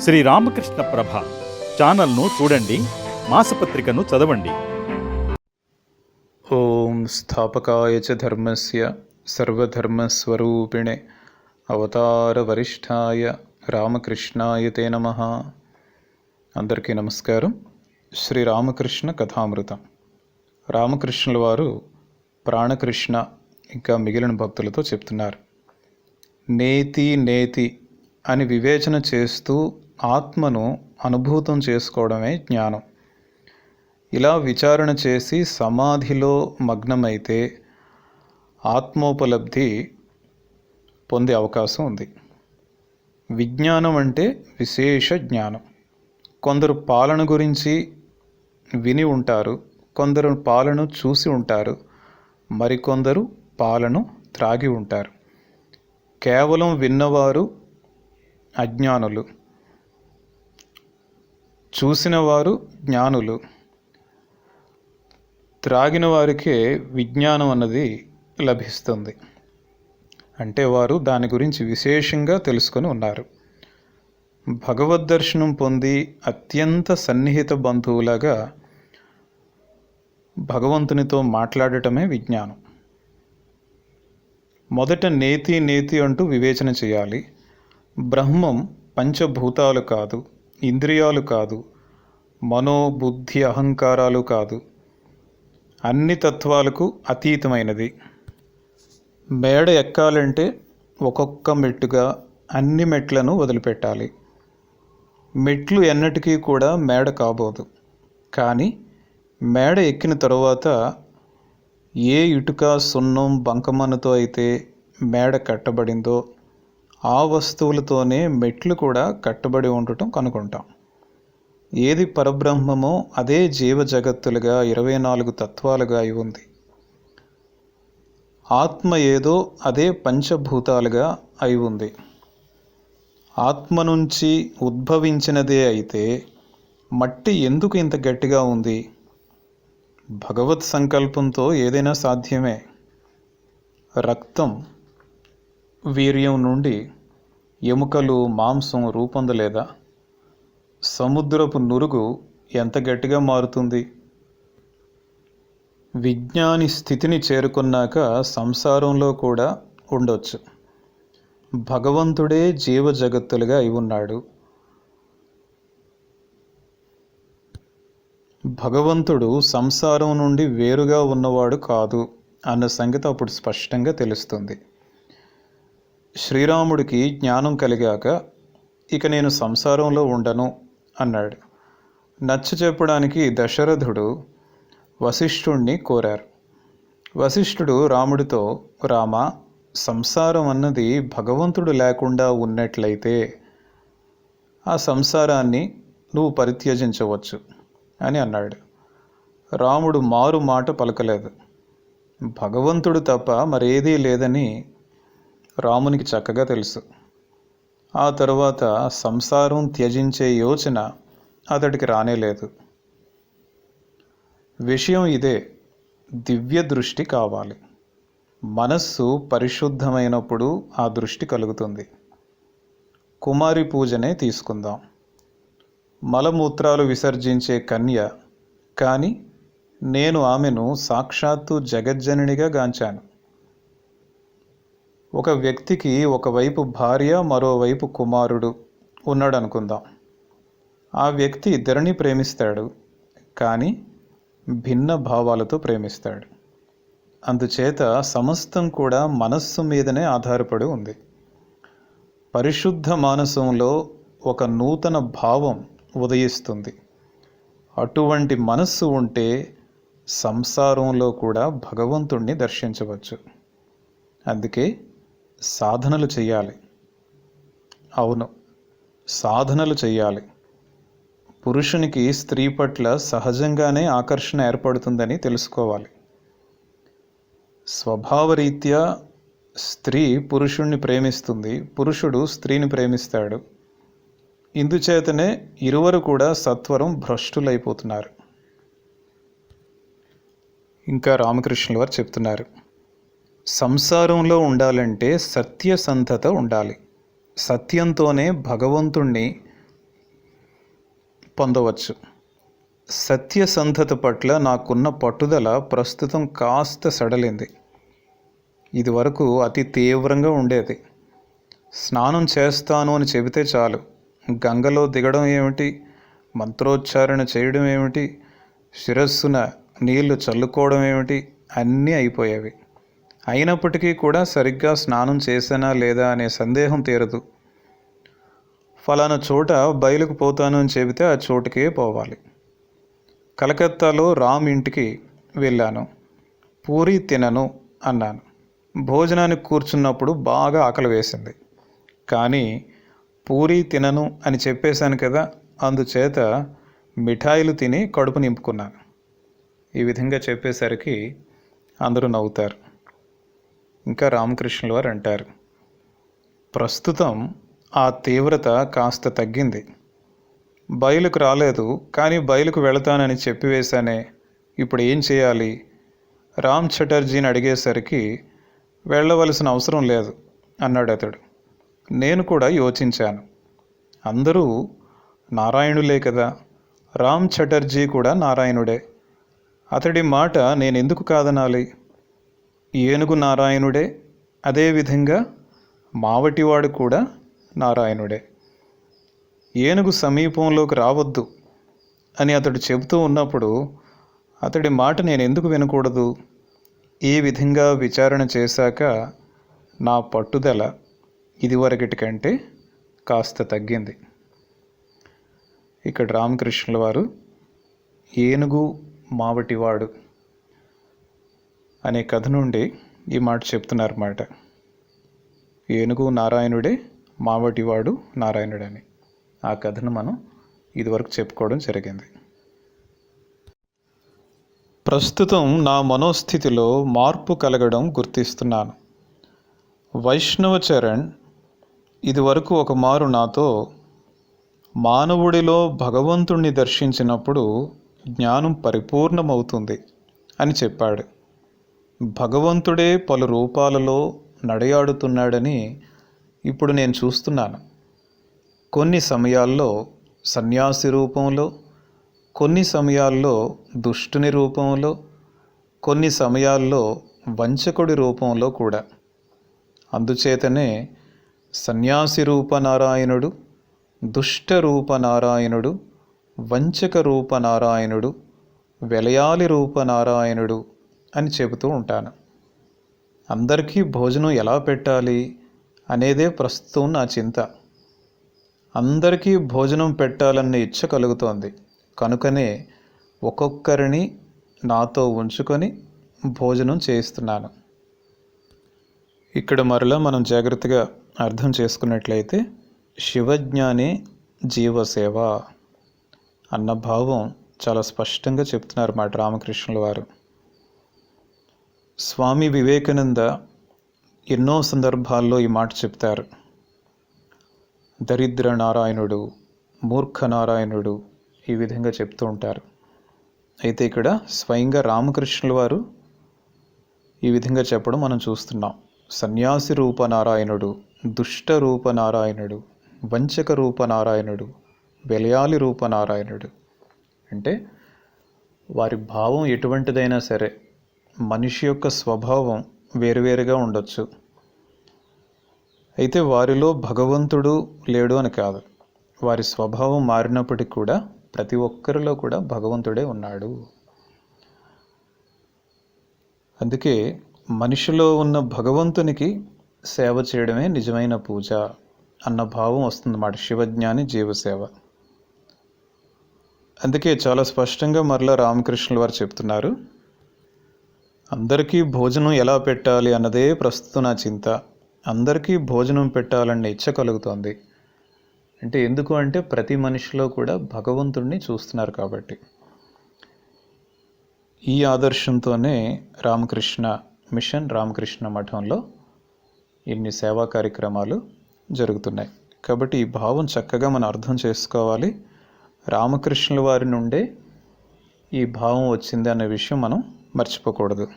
శ్రీ రామకృష్ణ ప్రభ ఛానల్ను చూడండి మాసపత్రికను చదవండి. ఓం స్థాపకాయ చ ధర్మస్య సర్వధర్మస్వరూపిణే అవతారవరిష్ఠాయ రామకృష్ణాయ తే నమ. అందరికీ నమస్కారం. శ్రీ రామకృష్ణ కథామృతం. రామకృష్ణుల వారు ప్రాణకృష్ణ ఇంకా మిగిలిన భక్తులతో చెప్తున్నారు. నేతి నేతి అని వివేచన చేస్తూ ఆత్మను అనుభూతం చేసుకోవడమే జ్ఞానం. ఇలా విచారణ చేసి సమాధిలో మగ్నమైతే ఆత్మోపలబ్ధి పొందే అవకాశం ఉంది. విజ్ఞానం అంటే విశేష జ్ఞానం. కొందరు పాలన గురించి విని ఉంటారు కొందరు పాలను చూసి ఉంటారు మరికొందరు పాలను త్రాగి ఉంటారు. కేవలం విన్నవారు అజ్ఞానులు. చూసిన వారు జ్ఞానులు. త్రాగిన వారికే విజ్ఞానం అన్నది లభిస్తుంది. అంటే వారు దాని గురించి విశేషంగా తెలుసుకొని ఉన్నారు. భగవద్ దర్శనం పొంది అత్యంత సన్నిహిత బంధువులాగా భగవంతునితో మాట్లాడటమే విజ్ఞానం. మొదట నేతి నేతి అంటూ వివేచన చేయాలి. బ్రహ్మం పంచభూతాలు కాదు. ఇంద్రియాలు కాదు మనో బుద్ధి అహంకారాలు కాదు. అన్ని తత్వాలకు అతీతమైనది. మేడ ఎక్కాలంటే ఒక్కొక్క మెట్టుగా అన్ని మెట్లను వదిలిపెట్టాలి. మెట్లు ఎన్నటికీ కూడా మేడ కాబోదు. కానీ మేడ ఎక్కిన తరువాత ఏ ఇటుక సున్నం బంకమన్నతో అయితే మేడ కట్టబడిందో ఆ వస్తువులతోనే మెట్లు కూడా కట్టబడి ఉండటం కనుకుంటాం ఏది పరబ్రహ్మమో అదే జీవ జగత్తులుగా ఇరవై నాలుగు తత్వాలుగా అయి ఉంది. ఆత్మ ఏదో అదే పంచభూతాలుగా అయి ఉంది. ఆత్మ నుంచి ఉద్భవించినదే అయితే మట్టి ఎందుకు ఇంత గట్టిగా ఉంది? భగవత్ సంకల్పంతో ఏదైనా సాధ్యమే. రక్తం వీర్యం నుండి ఎముకలు మాంసం రూపొందలేదా? సముద్రపు నురుగు ఎంత గట్టిగా మారుతుంది? విజ్ఞాని స్థితిని చేరుకున్నాక సంసారంలో కూడా ఉండొచ్చు. భగవంతుడే జీవ జగత్తులుగా అయి ఉన్నాడు. భగవంతుడు సంసారం నుండి వేరుగా ఉన్నవాడు కాదు అన్న సంగతి అప్పుడు స్పష్టంగా తెలుస్తుంది. శ్రీరాముడికి జ్ఞానం కలిగాక ఇక నేను సంసారంలో ఉండను అన్నాడు. నచ్చ చెప్పడానికి దశరథుడు వశిష్ఠుణ్ణి కోరారు. వశిష్ఠుడు రాముడితో రామ సంసారం అన్నది భగవంతుడు లేకుండా ఉన్నట్లయితే ఆ సంసారాన్ని నువ్వు పరిత్యజించవచ్చు అని అన్నాడు. రాముడు మారు మాట పలకలేదు. భగవంతుడు తప్ప మరేదీ లేదని రామునికి చక్కగా తెలుసు. ఆ తరువాత సంసారం త్యజించే యోచన అతడికి రానేలేదు విషయం ఇదే. దివ్య దృష్టి కావాలి. మనస్సు పరిశుద్ధమైనప్పుడు ఆ దృష్టి కలుగుతుంది. కుమారి పూజనే తీసుకుందాం. మలమూత్రాలు విసర్జించే కన్య కానీ నేను ఆమెను సాక్షాత్తు జగజ్జననిగా గాంచాను. ఒక వ్యక్తికి ఒకవైపు భార్య మరోవైపు కుమారుడు ఉన్నాడు అనుకుందాం ఆ వ్యక్తి ఇద్దరిని ప్రేమిస్తాడు కానీ భిన్న భావాలతో ప్రేమిస్తాడు. అందుచేత సమస్తం కూడా మనస్సు మీదనే ఆధారపడి ఉంది. పరిశుద్ధ మానసంలో ఒక నూతన భావం ఉదయిస్తుంది. అటువంటి మనస్సు ఉంటే సంసారంలో కూడా భగవంతుణ్ణి దర్శించవచ్చు. అందుకే సాధనలు చేయాలి అవును సాధనలు చేయాలి పురుషునికి స్త్రీ పట్ల సహజంగానే ఆకర్షణ ఏర్పడుతుందని తెలుసుకోవాలి. స్వభావరీత్యా స్త్రీ పురుషుణ్ణి ప్రేమిస్తుంది. పురుషుడు స్త్రీని ప్రేమిస్తాడు. ఇందుచేతనే ఇరువరు కూడా సత్వరం భ్రష్టులైపోతున్నారు. ఇంకా రామకృష్ణుల వారు చెప్తున్నారు. సంసారంలో ఉండాలంటే సత్యసంధత ఉండాలి. సత్యంతోనే భగవంతుణ్ణి పొందవచ్చు. సత్యసంధత పట్ల నాకున్న పట్టుదల ప్రస్తుతం కాస్త సడలింది. ఇదివరకు అతి తీవ్రంగా ఉండేది. స్నానం చేస్తాను అని చెబితే చాలు. గంగలో దిగడం ఏమిటి? మంత్రోచ్చారణ చేయడం ఏమిటి? శిరస్సున నీళ్ళు చల్లుకోవడం ఏమిటి? అన్నీ అయిపోయేవి. అయినప్పటికీ కూడా సరిగ్గా స్నానం చేశానా లేదా అనే సందేహం తీరదు. ఫలానా చోట బయలుకు పోతాను అని చెబితే ఆ చోటుకే పోవాలి. కలకత్తాలో రామ్ ఇంటికి వెళ్ళాను. పూరి తినను అన్నాను. భోజనానికి కూర్చున్నప్పుడు బాగా ఆకలి వేసింది. కానీ పూరి తినను అని చెప్పేశాను కదా అందుచేత మిఠాయిలు తిని కడుపు నింపుకున్నాను. ఈ విధంగా చెప్పేసరికి అందరూ నవ్వుతారు. ఇంకా రామకృష్ణుల వారు అంటారు. ప్రస్తుతం ఆ తీవ్రత కాస్త తగ్గింది. బయలుకు రాలేదు కానీ బయలుకు వెళతానని చెప్పివేశానే ఇప్పుడు ఏం చేయాలి? రామ్ చటర్జీని అడిగేసరికి వెళ్ళవలసిన అవసరం లేదు అన్నాడు అతడు. నేను కూడా యోచించాను. అందరూ నారాయణులే కదా. రామ్ చటర్జీ కూడా నారాయణుడే. అతడి మాట నేను ఎందుకు కాదనాలి? ఏనుగు నారాయణుడే అదేవిధంగా మావటివాడు కూడా నారాయణుడే. ఏనుగు సమీపంలోకి రావద్దు అని అతడు చెబుతూ ఉన్నప్పుడు అతడి మాట నేను ఎందుకు వినకూడదు? ఈ విధంగా విచారణ చేశాక నా పట్టుదల ఇదివరకటి కంటే కాస్త తగ్గింది. ఇక్కడ రామకృష్ణుల వారు ఏనుగు మావటివాడు. అనే కథ నుండి ఈ మాట చెప్తున్నారన్నమాట. ఏనుగు నారాయణుడే మావటివాడు నారాయణుడని. ఆ కథను మనం ఇదివరకు చెప్పుకోవడం జరిగింది. ప్రస్తుతం నా మనోస్థితిలో మార్పు కలగడం గుర్తిస్తున్నాను. వైష్ణవ చరణ్ ఇదివరకు ఒక మారు నాతో మానవుడిలో భగవంతుణ్ణి దర్శించినప్పుడు జ్ఞానం పరిపూర్ణమవుతుంది అని చెప్పాడు. భగవంతుడే పలు రూపాలలో నడయాడుతున్నాడని ఇప్పుడు నేను చూస్తున్నాను. కొన్ని సమయాల్లో సన్యాసి రూపంలో కొన్ని సమయాల్లో దుష్టుని రూపంలో కొన్ని సమయాల్లో వంచకుడి రూపంలో కూడా. అందుచేతనే సన్యాసి రూపనారాయణుడు దుష్ట రూపనారాయణుడు వంచక రూపనారాయణుడు వెలయాలి రూపనారాయణుడు అని చెబుతూ ఉంటాను. అందరికీ భోజనం ఎలా పెట్టాలి అనేదే ప్రస్తుతం నా చింత. అందరికీ భోజనం పెట్టాలన్న ఇచ్చ కలుగుతోంది. కనుకనే ఒక్కొక్కరిని నాతో ఉంచుకొని భోజనం చేయిస్తున్నాను. ఇక్కడ మరలా మనం జాగ్రత్తగా అర్థం చేసుకున్నట్లయితే శివజ్ఞానే జీవసేవ అన్న భావం చాలా స్పష్టంగా చెప్తున్నారు మాట రామకృష్ణుల వారు. స్వామి వివేకానంద ఎన్నో సందర్భాల్లో ఈ మాట చెప్తారు. దరిద్ర నారాయణుడు మూర్ఖ నారాయణుడు ఈ విధంగా చెప్తూ ఉంటారు. అయితే ఇక్కడ స్వయంగా రామకృష్ణుల వారు ఈ విధంగా చెప్పడం మనం చూస్తున్నాం. సన్యాసి రూప నారాయణుడు దుష్ట రూప నారాయణుడు వంచక రూప నారాయణుడు వెలయాలి రూప నారాయణుడు అంటే వారి భావం ఎటువంటిదైనా సరే మనిషి యొక్క స్వభావం వేరువేరుగా ఉండొచ్చు. అయితే వారిలో భగవంతుడు లేడు అని కాదు. వారి స్వభావం మారినప్పటికీ కూడా ప్రతి ఒక్కరిలో కూడా భగవంతుడే ఉన్నాడు. అందుకే మనిషిలో ఉన్న భగవంతునికి సేవ చేయడమే నిజమైన పూజ అన్న భావం వస్తుందన్నమాట. శివజ్ఞాని జీవసేవ. అందుకే చాలా స్పష్టంగా మరలా రామకృష్ణుల వారు చెప్తున్నారు. అందరికీ భోజనం ఎలా పెట్టాలి అన్నదే ప్రస్తుతం నా చింత. అందరికీ భోజనం పెట్టాలన్న ఇచ్చ కలుగుతోంది. అంటే ఎందుకు అంటే ప్రతి మనిషిలో కూడా భగవంతుణ్ణి చూస్తున్నారు కాబట్టి. ఈ ఆదర్శంతోనే రామకృష్ణ మిషన్ రామకృష్ణ మఠంలో ఇన్ని సేవా కార్యక్రమాలు జరుగుతున్నాయి. కాబట్టి ఈ భావం చక్కగా మనం అర్థం చేసుకోవాలి. రామకృష్ణుల వారి నుండే ఈ భావం వచ్చింది అనే విషయం మనం మర్చిపోకూడదు.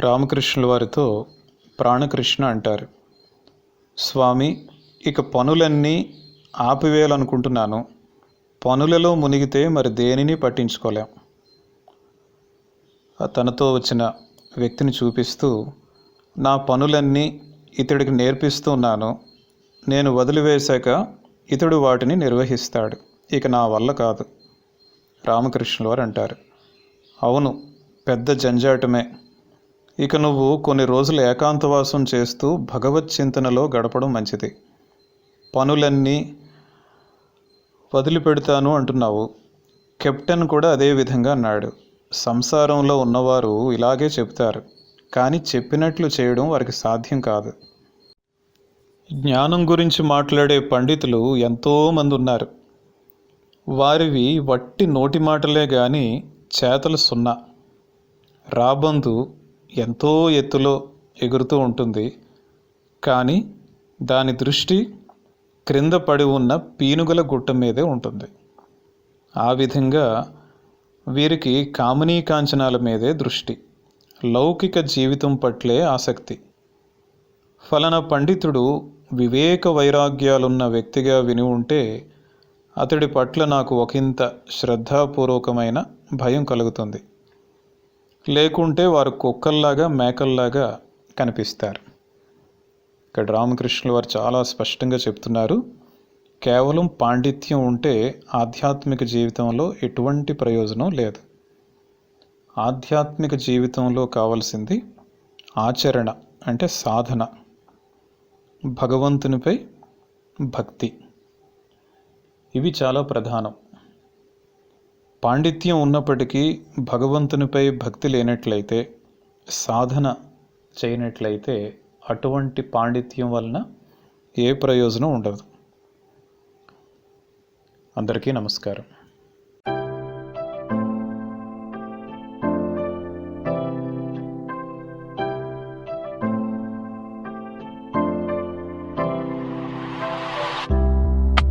రామకృష్ణుల వారితో ప్రాణకృష్ణ అంటారు. స్వామి ఇక పనులన్నీ ఆపివేయాలనుకుంటున్నాను. పనులలో మునిగితే మరి దేనిని పట్టించుకోలేం తనతో వచ్చిన వ్యక్తిని చూపిస్తూ నా పనులన్నీ ఇతడికి నేర్పిస్తున్నాను నేను వదిలివేశాక ఇతడు వాటిని నిర్వహిస్తాడు. ఇక నా వల్ల కాదు రామకృష్ణుల వారు అంటారు. అవును పెద్ద జంజాటమే. ఇక నువ్వు కొన్ని రోజులు ఏకాంతవాసం చేస్తూ భగవత్ చింతనలో గడపడం మంచిది. పనులన్నీ వదిలిపెడతాను అంటున్నావు. కెప్టెన్ కూడా అదే విధంగా అన్నాడు. సంసారంలో ఉన్నవారు ఇలాగే చెప్తారు కానీ చెప్పినట్లు చేయడం వారికి సాధ్యం కాదు. జ్ఞానం గురించి మాట్లాడే పండితులు ఎంతోమంది ఉన్నారు. వారివి వట్టి నోటి మాటలే కానీ చేతలు సున్నా. రాబందు ఎంతో ఎత్తులో ఎగురుతూ ఉంటుంది. కానీ దాని దృష్టి క్రింద పడి ఉన్న పీనుగల గుట్ట మీదే ఉంటుంది. ఆ విధంగా వీరికి కామనీ కాంచనాల మీదే దృష్టి లౌకిక జీవితం పట్లే ఆసక్తి. ఫలన పండితుడు వివేక వైరాగ్యాలున్న వ్యక్తిగా విని ఉంటే అతడి పట్ల నాకు ఒకంత శ్రద్ధాపూర్వకమైన భయం కలుగుతుంది. లేకుంటే వారు కుక్కల్లాగా మేకల్లాగా కనిపిస్తారు. ఇక్కడ రామకృష్ణుల వారు చాలా స్పష్టంగా చెప్తున్నారు. కేవలం పాండిత్యం ఉంటే ఆధ్యాత్మిక జీవితంలో ఎటువంటి ప్రయోజనం లేదు. ఆధ్యాత్మిక జీవితంలో కావలసింది ఆచరణ అంటే సాధన. భగవంతునిపై భక్తి. ఇవి చాలా ప్రధానం. పాండిత్యం ఉన్నప్పటికీ భగవంతునిపై భక్తి లేనట్లయితే సాధన చేయనట్లయితే అటువంటి పాండిత్యం వలన ఏ ప్రయోజనం ఉండదు. అందరికీ నమస్కారం.